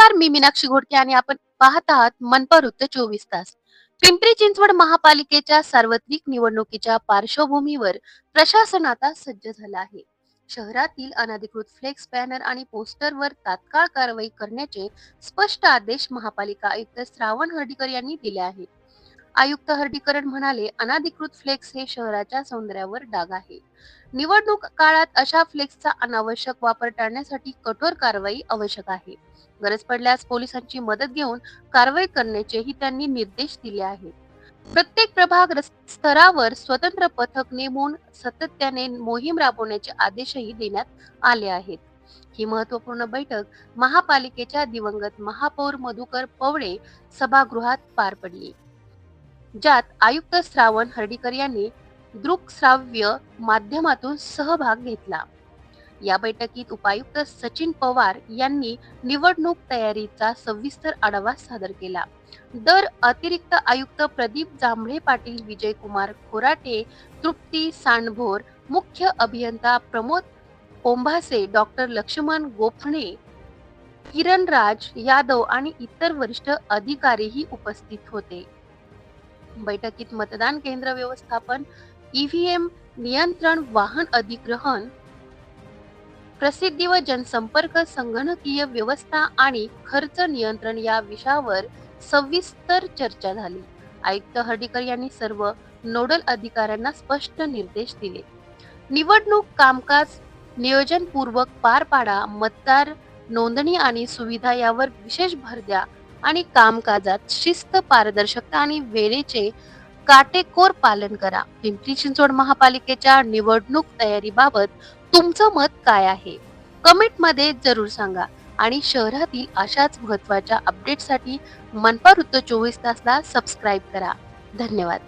नमस्कार मी मीनाक्षी घोडके आणि आपण पाहत आहात मनपा वृत्त चोवीस तास. पिंपरी चिंचवड महापालिकेच्या सार्वत्रिक निवडणुकीच्या पार्श्वभूमीवर प्रशासन आता सज्ज झाला आहे. शहरातील अनधिकृत फ्लेक्स बॅनर आणि पोस्टरवर तात्काळ कारवाई करण्याचे स्पष्ट आदेश महापालिका आयुक्त श्रावण हर्डीकर यांनी दिले आहेत. आयुक्त हर्डीकरण म्हणाले अनाधिकृत फ्लेक्स हे शहराच्या सौंदर्यावर डाग आहे. निवडणूक काळात अशा फ्लेक्सचा अनावश्यक वापर टाळण्यासाठी कठोर कारवाई आवश्यक आहे. गरज पडल्यास पोलिसांची मदत घेऊन कारवाई करण्याचेही त्यांनी निर्देश दिले आहेत. प्रत्येक प्रभाग स्तरावर स्वतंत्र पथक नेमून सातत्याने मोहीम राबवण्याचे आदेशही देण्यात आले आहेत. ही महत्त्वपूर्ण बैठक महापालिकेच्या दिवंगत महापौर मधुकर पवळे सभागृहात पार पडली. ज्यात आयुक्त श्रावण हर्डीकर यांनी दृकश्राव्य माध्यमातून सहभाग घेतला. या बैठकीत उपायुक्त सचिन पवार यांनी निवडणूक तयारीचा सविस्तर आढावा सादर केला. दर अतिरिक्त आयुक्त प्रदीप जांभळे पाटील विजयकुमार खोराटे तृप्ती सांडभोर मुख्य अभियंता प्रमोद ओंभासे डॉक्टर लक्ष्मण गोफणे किरण राज यादव आणि इतर वरिष्ठ अधिकारीही उपस्थित होते. बैठकीत मतदान केंद्र व्यवस्थापन ईव्हीएम नियंत्रण वाहन अधिग्रहण प्रसिद्धी व जनसंपर्क संगणकीय व्यवस्था आणि खर्च नियंत्रण या विषयावर सविस्तर चर्चा झाली. आयुक्त हर्डीकर यांनी सर्व नोडल अधिकाऱ्यांना स्पष्ट निर्देश दिले. निवडणूक कामकाज नियोजनपूर्वक पार पाडा मतदार नोंदणी आणि सुविधा यावर विशेष भर द्या आणि कामकाजात शिस्त पारदर्शकता आणि वेळेचे काटेकोर पालन करा. पिंपरी चिंचवड महापालिकेच्या निवडणूक तयारीबाबत तुमचं मत काय आहे? कमेंटमध्ये जरूर सांगा. आणि शहरातील अशाच महत्त्वाच्या अपडेटसाठी मनपा वृत्त चोवीस तासला सबस्क्राईब करा. धन्यवाद.